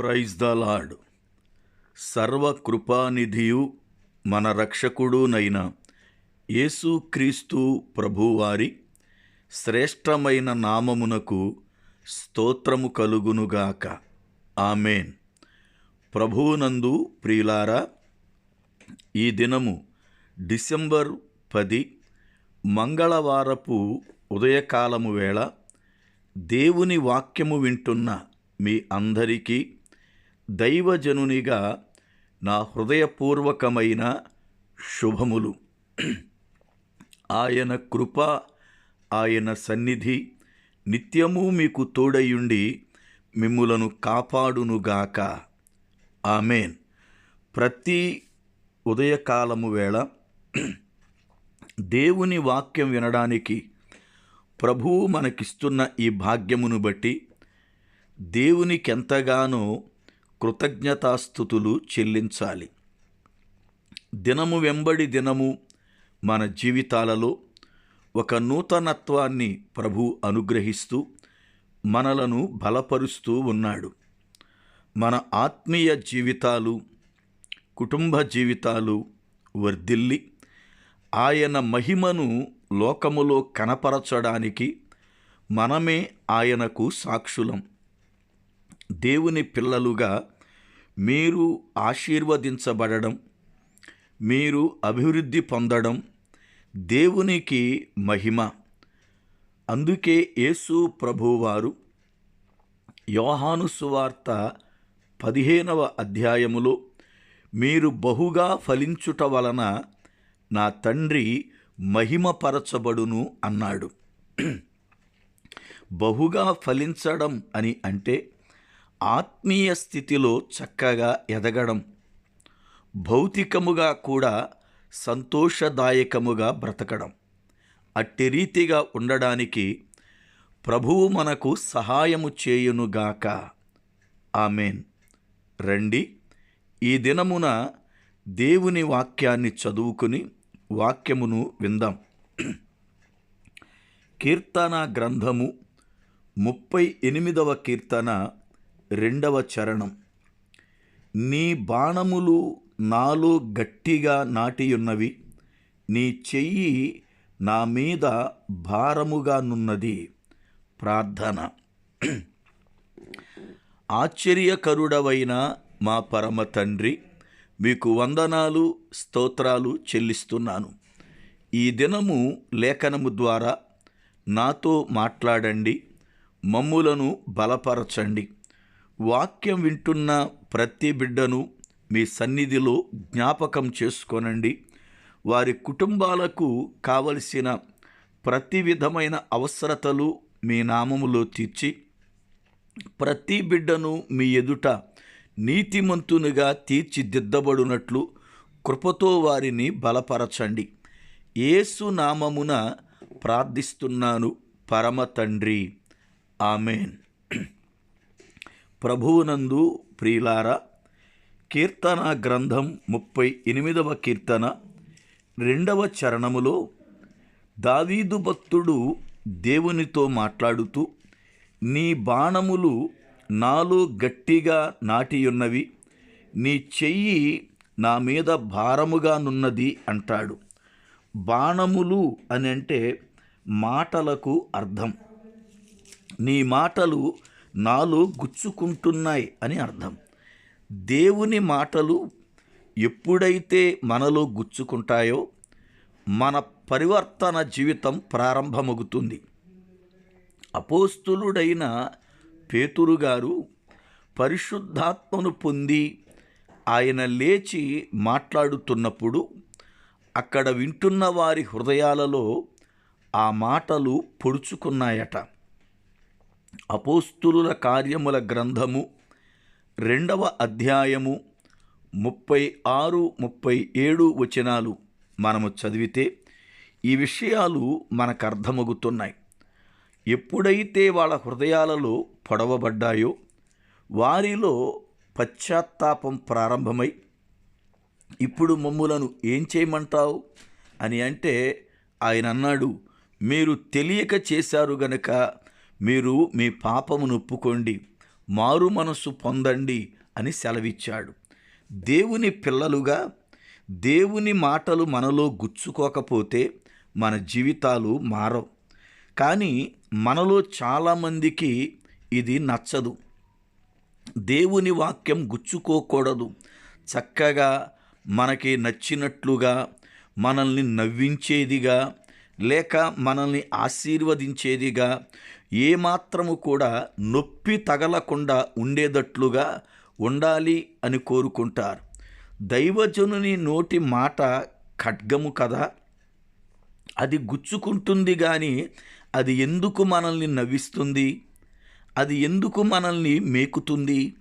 Praise the lord. సర్వకృపానిధియు మన రక్షకుడునైన యేసుక్రీస్తు ప్రభువారి శ్రేష్టమైన నామమునకు స్తోత్రము కలుగునుగాక ఆమెన్. ప్రభువునందు ప్రియులారా ఈ దినము డిసెంబర్ పది మంగళవారపు ఉదయకాలము వేళ దేవుని వాక్యము వింటున్న మీ అందరికీ దైవజనునిగా నా హృదయపూర్వకమైన శుభములు. ఆయన కృప ఆయన సన్నిధి నిత్యము మీకు తోడయుండి మిమ్ములను కాపాడునుగాక. ఆమెన్. ప్రతి ఉదయకాలము వేళ దేవుని వాక్యం వినడానికి ప్రభువు మనకిస్తున్న ఈ భాగ్యమును బట్టి దేవునికెంతగానో కృతజ్ఞతాస్థుతులు చెల్లించాలి. దినము వెంబడి దినము మన జీవితాలలో ఒక నూతనత్వాన్ని ప్రభు అనుగ్రహిస్తూ మనలను బలపరుస్తూ ఉన్నాడు. మన ఆత్మీయ జీవితాలు కుటుంబ జీవితాలు వర్ధిల్లి ఆయన మహిమను లోకములో కనపరచడానికి మనమే ఆయనకు సాక్షులం. దేవుని పిల్లలుగా మీరు ఆశీర్వదించబడడం మీరు అభివృద్ధి పొందడం దేవునికి మహిమ. అందుకే యేసు ప్రభువారు యోహాను సువార్త పదిహేనవ అధ్యాయములో మీరు బహుగా ఫలించుట వలన నా తండ్రి మహిమపరచబడును అన్నాడు. బహుగా ఫలించడం అని అంటే ఆత్మీయ స్థితిలో చక్కగా ఎదగడం భౌతికముగా కూడా సంతోషదాయకముగా బ్రతకడం. అట్టి రీతిగా ఉండడానికి ప్రభువు మనకు సహాయము చేయునుగాక ఆమెన్. రండి ఈ దినమున దేవుని వాక్యాన్ని చదువుకుని వాక్యమును విందాం. కీర్తన గ్రంథము ముప్పై ఎనిమిదవ కీర్తన రెండవ చరణం. నీ బాణములు నాలో గట్టిగా నాటియున్నవి నీ చెయ్యి నా మీద భారముగా నున్నది. ప్రార్థన. ఆశ్చర్యకరుడవైన మా పరమ తండ్రి మీకు వందనాలు స్తోత్రాలు చెల్లిస్తున్నాను. ఈ దినము లేఖనము ద్వారా నాతో మాట్లాడండి మమ్ములను బలపరచండి. వాక్యం వింటున్న ప్రతి బిడ్డను మీ సన్నిధిలో జ్ఞాపకం చేసుకోనండి. వారి కుటుంబాలకు కావలసిన ప్రతి విధమైన అవసరతలు మీ నామములో తీర్చి ప్రతి బిడ్డను మీ ఎదుట నీతిమంతునిగా తీర్చిదిద్దబడునట్లు కృపతో వారిని బలపరచండి. ఏసు నామమున ప్రార్థిస్తున్నాను. పరమ తండ్రి. ఆమెన్. ప్రభువునందు ప్రియులారా కీర్తన గ్రంథం ముప్పై ఎనిమిదవ కీర్తన రెండవ చరణములో దావీదు భక్తుడు దేవునితో మాట్లాడుతూ నీ బాణములు నాలో గట్టిగా నాటియున్నవి నీ చెయ్యి నా మీద భారముగా నున్నది అంటాడు. బాణములు అని అంటే మాటలకు అర్థం. నీ మాటలు నాలో గుచ్చుకుంటున్నాయి అని అర్థం. దేవుని మాటలు ఎప్పుడైతే మనలో గుచ్చుకుంటాయో మన పరివర్తన జీవితం ప్రారంభమవుతుంది అపోస్తులుడైన పేతురు గారు పరిశుద్ధాత్మను పొంది ఆయన లేచి మాట్లాడుతున్నప్పుడు అక్కడ వింటున్న వారి హృదయాలలో ఆ మాటలు పొడుచుకున్నాయట. అపోస్తులుల కార్యముల గ్రంథము రెండవ అధ్యాయము ముప్పై ఆరు ముప్పై ఏడు వచనాలు మనము చదివితే ఈ విషయాలు మనకు అర్థమవుతున్నాయి ఎప్పుడైతే వాళ్ళ హృదయాలలో పొడవబడ్డాయో వారిలో పశ్చాత్తాపం ప్రారంభమై ఇప్పుడు మమ్ములను ఏం చేయమంటావు? అని అంటే ఆయన అన్నాడు మీరు తెలియక చేశారు గనక మీరు మీ పాపమును ఒప్పుకోండి మారు మనస్సు పొందండి అని సెలవిచ్చాడు. దేవుని పిల్లలుగా దేవుని మాటలు మనలో గుచ్చుకోకపోతే మన జీవితాలు మారవు. కానీ మనలో చాలామందికి ఇది నచ్చదు. దేవుని వాక్యం గుచ్చుకోకూడదు. చక్కగా మనకి నచ్చినట్లుగా మనల్ని నవ్వించేదిగా లేక మనల్ని ఆశీర్వదించేదిగా ఏమాత్రము కూడా నొప్పి తగలకుండా ఉండేటట్లుగా ఉండాలి అని కోరుకుంటారు. దైవజనుని నోటి మాట ఖడ్గము కదా? అది గుచ్చుకుంటుంది కానీ అది ఎందుకు మనల్ని నవ్విస్తుంది? అది ఎందుకు మనల్ని మేకుతుంది?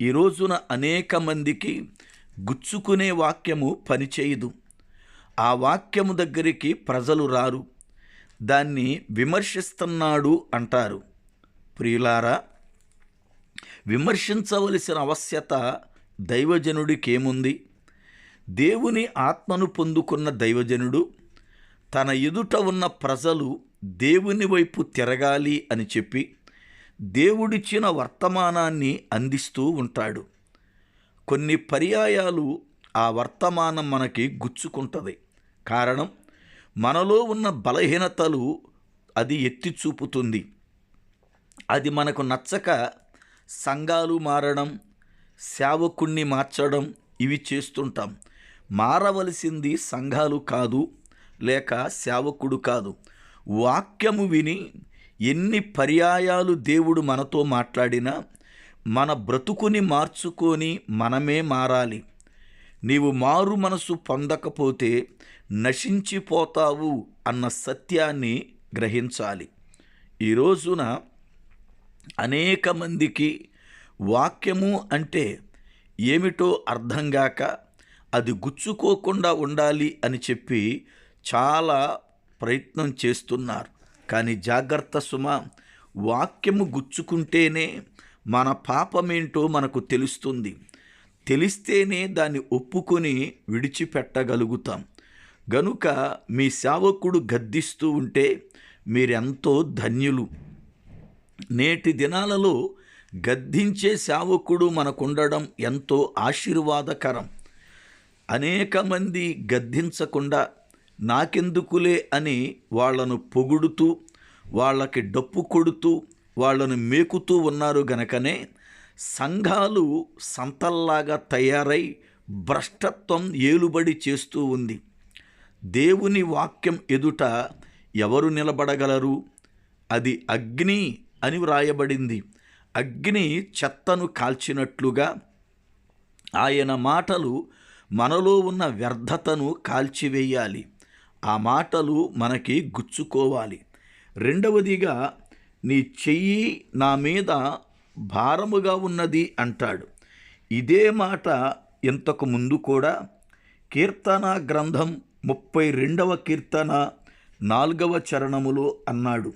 ఈ రోజున అనేక మందికి గుచ్చుకునే వాక్యము పనిచేయదు. ఆ వాక్యము దగ్గరికి ప్రజలు రారు. దాన్ని విమర్శిస్తున్నాడు అంటారు. ప్రియులారా విమర్శించవలసిన అవశ్యత దైవజనుడికేముంది? దేవుని ఆత్మను పొందుకున్న దైవజనుడు తన ఎదుట ఉన్న ప్రజలు దేవుని వైపు తిరగాలి అని చెప్పి దేవుడిచ్చిన వర్తమానాన్ని అందిస్తూ ఉంటాడు. కొన్ని పర్యాయాలు ఆ వర్తమానం మనకి గుచ్చుకుంటుంది. కారణం మనలో ఉన్న బలహీనతలు అది ఎత్తి చూపుతుంది. అది మనకు నచ్చక సంఘాలు మారడం సేవకుణ్ణి మార్చడం ఇవి చేస్తుంటాం. మారవలసింది సంఘాలు కాదు లేక సేవకుడు కాదు. వాక్యము విని ఎన్ని పర్యాయాలు దేవుడు మనతో మాట్లాడినా మన బ్రతుకుని మార్చుకొని మనమే మారాలి. నీవు మారు మనసు పొందకపోతే నశించిపోతావు అన్న సత్యాన్ని గ్రహించాలి. ఈ రోజున అనేక మందికి వాక్యము అంటే ఏమిటో అర్థం కాక అది గుచ్చుకోకుండా ఉండాలి అని చెప్పి చాలా ప్రయత్నం చేస్తున్నారు. కానీ జాగ్రత్త సుమ వాక్యము గుచ్చుకుంటేనే మన పాపమేంటో మనకు తెలుస్తుంది. తెలిస్తేనే దాన్ని ఒప్పుకొని విడిచిపెట్టగలుగుతాం. గనుక మీ సేవకుడు గద్దిస్తూ ఉంటే మీరెంతో ధన్యులు. నేటి దినాలలో గద్దించే సేవకుడు మనకుండడం ఎంతో ఆశీర్వాదకరం. అనేక మంది గద్దించకుండా నాకెందుకులే అని వాళ్ళను పొగుడుతూ వాళ్ళకి డప్పు కొడుతూ వాళ్ళను మేకుతూ ఉన్నారు గనకనే సంఘాలు సంతల్లాగా తయారై భ్రష్టత్వం ఏలుబడి చేస్తూ ఉంది. దేవుని వాక్యం ఎదుట ఎవరు నిలబడగలరు? అది అగ్ని అని వ్రాయబడింది. అగ్ని చెత్తను కాల్చినట్లుగా ఆయన మాటలు మనలో ఉన్న వ్యర్థతను కాల్చివేయాలి. ఆ మాటలు మనకి గుచ్చుకోవాలి. రెండవదిగా నీ చెయ్యి నా మీద భారముగా ఉన్నది అంటాడు. ఇదే మాట ఇంతకు ముందు కూడా కీర్తన గ్రంథం ముప్పై రెండవ కీర్తన నాలుగవ చరణములో అన్నాడు.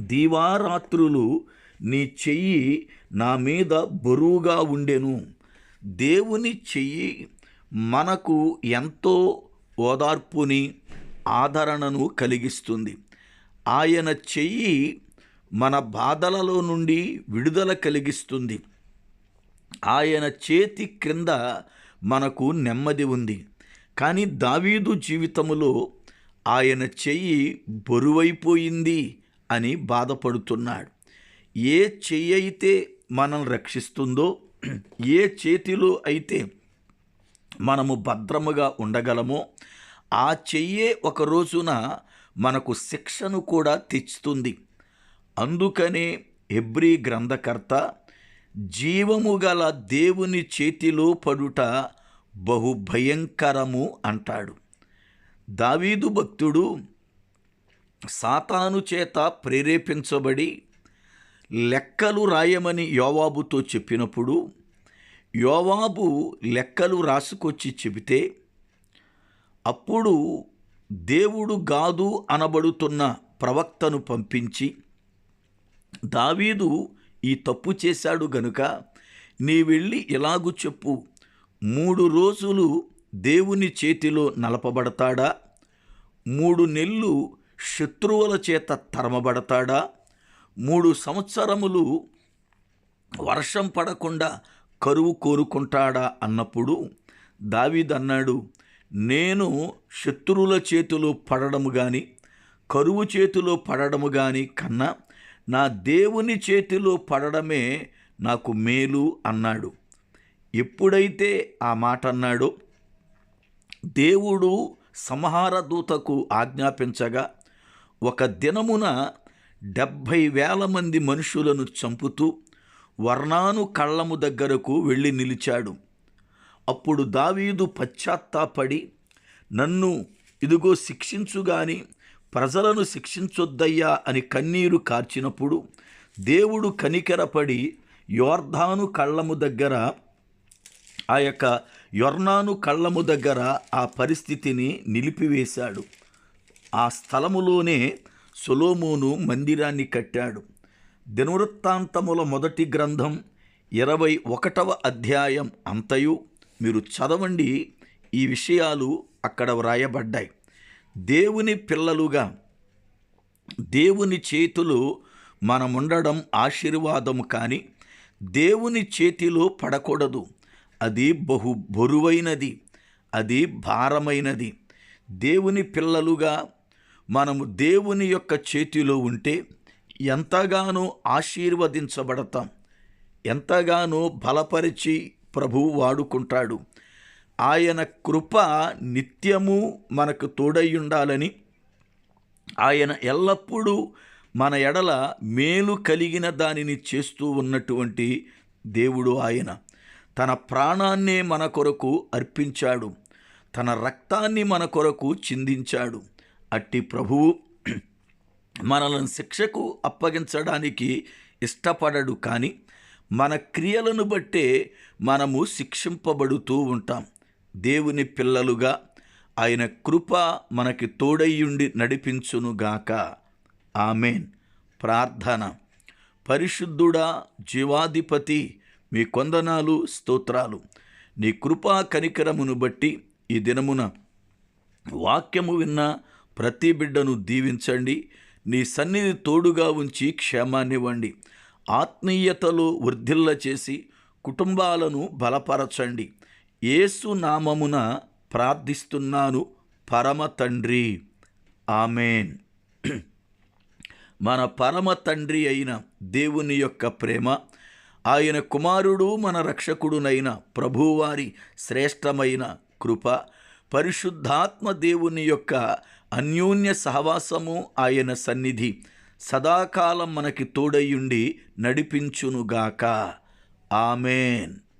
దీవారాత్రులు నీ చెయ్యి నా మీద బరువుగా ఉండెను. దేవుని చెయ్యి మనకు ఎంతో ఓదార్పుని ఆదరణను కలిగిస్తుంది. ఆయన చెయ్యి మన బాధలలో నుండి విడుదల కలిగిస్తుంది. ఆయన చేతి క్రింద మనకు నెమ్మది ఉంది. కానీ దావీదు జీవితములో ఆయన చెయ్యి బరువైపోయింది అని బాధపడుతున్నాడు. ఏ చెయ్యి అయితే మనల్ని రక్షిస్తుందో ఏ చేతిలో అయితే మనము భద్రముగా ఉండగలమో ఆ చెయ్యే ఒక రోజున మనకు శిక్షను కూడా తెచ్చుతుంది. అందుకనే హెబ్రీ గ్రంథకర్త జీవము గల దేవుని చేతిలో పడుట బహు భయంకరము అంటాడు. దావీదు భక్తుడు సాతాను చేత ప్రేరేపించబడి లెక్కలు రాయమని యోవాబుతో చెప్పినప్పుడు యోవాబు లెక్కలు రాసుకొచ్చి చెబితే అప్పుడు దేవుడు గాదు అనబడుతున్న ప్రవక్తను పంపించి దావీదు ఈ తప్పు చేశాడు గనుక నీ వెళ్ళి ఇలాగు చెప్పు. మూడు రోజులు దేవుని చేతిలో నలపబడతాడా? మూడు నెల్లు శత్రువుల చేత తరమబడతాడా? మూడు సంవత్సరములు వర్షం పడకుండా కరువు కోరుకుంటాడా అన్నప్పుడు దావీదన్నాడు నేను శత్రువుల చేతిలో పడడము కానీ కరువు చేతిలో పడడము కానీ కన్నా నా దేవుని చేతిలో పడడమే నాకు మేలు అన్నాడు. ఎప్పుడైతే ఆ మాట అన్నాడో దేవుడు సంహార దూతకు ఆజ్ఞాపించగా ఒక దినమున డెబ్భై వేల మంది మనుషులను చంపుతూ వర్ణాను కళ్ళము దగ్గరకు వెళ్ళి నిలిచాడు. అప్పుడు దావీదు పశ్చాత్తాపడి నన్ను ఇదిగో శిక్షించుగాని ప్రజలను శిక్షించొద్దయ్యా అని కన్నీరు కార్చినప్పుడు దేవుడు కనికెరపడి యోర్ధాను కళ్ళము దగ్గర ఆ యొక్క యొర్నాను కళ్ళము దగ్గర ఆ పరిస్థితిని నిలిపివేశాడు. ఆ స్థలములోనే సొలోమోను మందిరాన్ని కట్టాడు. దినవృత్తాంతముల మొదటి గ్రంథం ఇరవై ఒకటవ అధ్యాయం అంతయు మీరు చదవండి ఈ విషయాలు అక్కడ వ్రాయబడ్డాయి. దేవుని పిల్లలుగా దేవుని చేతిలో మనముండడం ఆశీర్వాదము కానీ దేవుని చేతిలో పడకూడదు. అది బహు బరువైనది అది భారమైనది. దేవుని పిల్లలుగా మనము దేవుని యొక్క చేతిలో ఉంటే ఎంతగానో ఆశీర్వదించబడతాం. ఎంతగానో బలపరిచి ప్రభువు వాడుకుంటాడు. ఆయన కృప నిత్యము మనకు తోడై ఉండాలని ఆయన ఎల్లప్పుడూ మన ఎడల మేలు కలిగిన దానిని చేస్తూ ఉన్నటువంటి దేవుడు ఆయన. తన ప్రాణాన్నే మన కొరకు అర్పించాడు. తన రక్తాన్ని మన కొరకు చిందించాడు. అట్టి ప్రభువు మనలను శిక్షకు అప్పగించడానికి ఇష్టపడడు కానీ మన క్రియలను బట్టే మనము శిక్షింపబడుతూ ఉంటాం. దేవుని పిల్లలుగా ఆయన కృప మనకి తోడయ్యుండి నడిపించునుగాక ఆమెన్. ప్రార్థన. పరిశుద్ధుడా జీవాధిపతి మీ కొందనాలు స్తోత్రాలు. నీ కృపా కనికరమును బట్టి ఈ దినమున వాక్యము విన్న ప్రతి బిడ్డను దీవించండి. నీ సన్నిధి తోడుగా ఉంచి క్షేమాన్నివ్వండి ఆత్మీయతలో వృద్ధిల్ల చేసి కుటుంబాలను బలపరచండి. యేసు నామమున ప్రార్థిస్తున్నాను పరమ తండ్రి. ఆమెన్. మన పరమ తండ్రి అయిన దేవుని యొక్క ప్రేమ ఆయన కుమారుడు మన రక్షకుడునైన ప్రభువారి శ్రేష్టమైన కృప పరిశుద్ధాత్మ దేవుని యొక్క అన్యోన్య సహవాసము ఆయన సన్నిధి సదాకాలం మనకి తోడయ్యుండి నడిపించునుగాక. ఆమెన్.